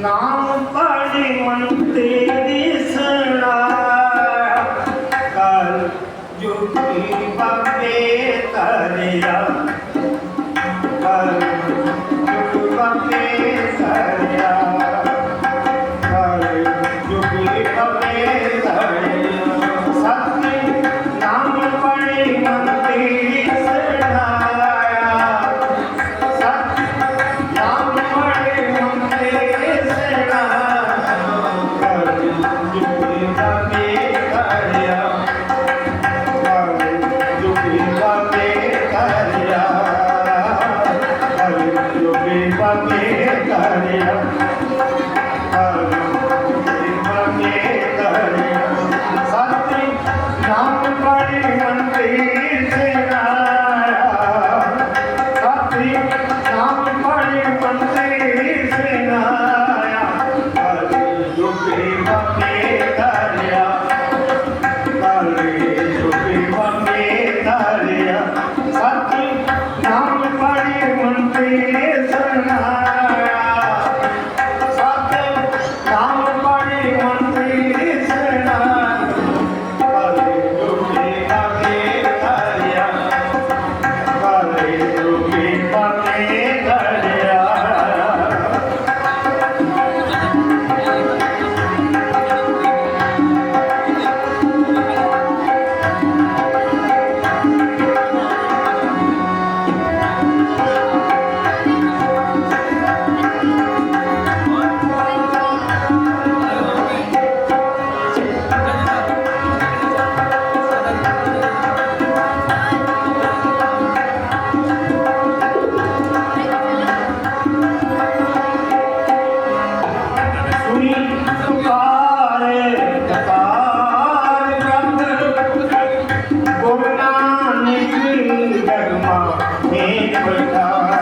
நானும் பாடி மன் தேவி Hallelujah.